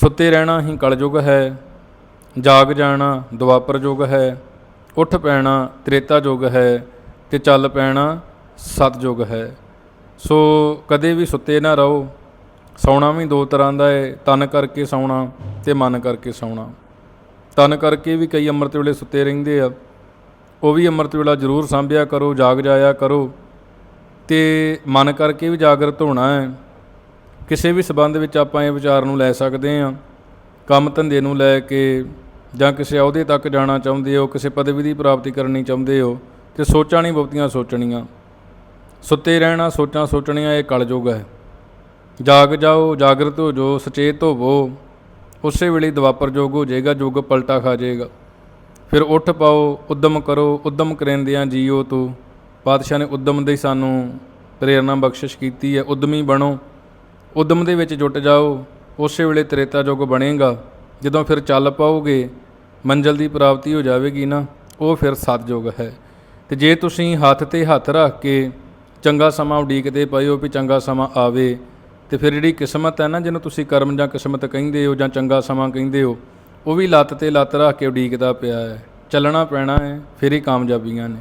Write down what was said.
ਸੁੱਤੇ ਰਹਿਣਾ ਹੀ ਕਲਯੁਗ ਹੈ, ਜਾਗ ਜਾਣਾ ਦੁਆਪਰ ਯੁਗ ਹੈ, ਉੱਠ ਪੈਣਾ ਤ੍ਰੇਤਾ ਯੁਗ ਹੈ ਤੇ ਚੱਲ ਪੈਣਾ ਸਤਯੁਗ ਹੈ। ਸੋ ਕਦੇ ਵੀ ਸੁੱਤੇ ਨਾ ਰਹੋ, ਸੌਣਾ ਵੀ ਦੋ ਤਰ੍ਹਾਂ ਦਾ ਹੈ ਤਨ ਕਰਕੇ ਸੌਣਾ ਤੇ ਮਨ ਕਰਕੇ ਸੌਣਾ। ਤਨ ਕਰਕੇ ਵੀ ਕਈ ਅੰਮ੍ਰਿਤ ਵੇਲੇ ਸੁੱਤੇ ਰਹਿੰਦੇ ਆ, ਉਹ ਵੀ ਅੰਮ੍ਰਿਤ ਵੇਲਾ ਜ਼ਰੂਰ ਸੰਭਿਆ ਕਰੋ, ਜਾਗ ਜਾਇਆ ਕਰੋ ਤੇ ਮਨ ਕਰਕੇ ਵੀ ਜਾਗਰਤ ਹੋਣਾ ਹੈ। ਕਿਸੇ ਵੀ ਸਬੰਧ ਵਿੱਚ ਆਪਾਂ ਇਹ ਵਿਚਾਰ ਨੂੰ ਲੈ ਸਕਦੇ ਹਾਂ, ਕੰਮ ਧੰਦੇ ਨੂੰ ਲੈ ਕੇ ਜਾਂ ਕਿਸੇ ਅਹੁਦੇ ਤੱਕ ਜਾਣਾ ਚਾਹੁੰਦੇ ਹੋ, ਕਿਸੇ ਪਦਵੀ ਦੀ ਪ੍ਰਾਪਤੀ ਕਰਨੀ ਚਾਹੁੰਦੇ ਹੋ, ਤੇ ਸੋਚਾਂ ਨਹੀਂ ਬਹੁਤੀਆਂ ਸੋਚਣੀਆਂ। ਸੁੱਤੇ ਰਹਿਣਾ, ਸੋਚਾਂ ਸੋਚਣੀਆਂ ਇਹ ਕਲਯੁਗ ਹੈ। ਜਾਗ ਜਾਓ, ਜਾਗਰਤ ਹੋ ਜਾਓ, ਸੁਚੇਤ ਹੋਵੋ, ਉਸੇ ਵੇਲੇ ਹੀ ਦੁਆਪਰ ਹੋ ਜਾਏਗਾ, ਯੁੱਗ ਪਲਟਾ ਖਾ ਜਾਏਗਾ। ਫਿਰ ਉੱਠ ਪਾਓ, ਉਦਮ ਕਰੋ, ਉਦਮ ਕਰੇਂਦਿਆਂ ਜੀਓ ਤੂੰ। ਪਾਤਸ਼ਾਹ ਨੇ ਉਦਮ ਦੀ ਸਾਨੂੰ ਪ੍ਰੇਰਣਾ ਬਖਸ਼ਿਸ਼ ਕੀਤੀ ਹੈ, ਉਦਮੀ ਬਣੋ। ਉਦਮ ਦੇ ਵਿੱਚ ਜੁਟ ਜਾਓ, ਉਸੇ ਵੇਲੇ ਤ੍ਰੇਤਾ ਯੁੱਗ ਬਣੇਗਾ। ਜਦੋਂ ਫਿਰ ਚੱਲ ਪਾਓਗੇ, ਮੰਜ਼ਲ ਦੀ ਪ੍ਰਾਪਤੀ ਹੋ ਜਾਵੇਗੀ ਨਾ, ਉਹ ਫਿਰ ਸਤਯੁਗ ਹੈ। ਤੇ ਜੇ ਤੁਸੀਂ ਹੱਥ ਤੇ ਹੱਥ ਰੱਖ ਕੇ ਚੰਗਾ ਸਮਾਂ ਉਡੀਕਦੇ ਪਏ ਹੋ ਵੀ ਚੰਗਾ ਸਮਾਂ ਆਵੇ, ਤੇ ਫਿਰ ਜਿਹੜੀ ਕਿਸਮਤ ਹੈ ਨਾ, ਜਿਹਨੂੰ ਤੁਸੀਂ ਕਰਮ ਜਾਂ ਕਿਸਮਤ ਕਹਿੰਦੇ ਹੋ ਜਾਂ ਚੰਗਾ ਸਮਾਂ ਕਹਿੰਦੇ ਹੋ, ਉਹ ਵੀ ਲੱਤ ਤੇ ਲੱਤ ਰੱਖ ਕੇ ਉਡੀਕਦਾ ਪਿਆ ਹੈ। ਚੱਲਣਾ ਪੈਣਾ ਹੈ, ਫਿਰ ਹੀ ਕਾਮਯਾਬੀਆਂ ਨੇ।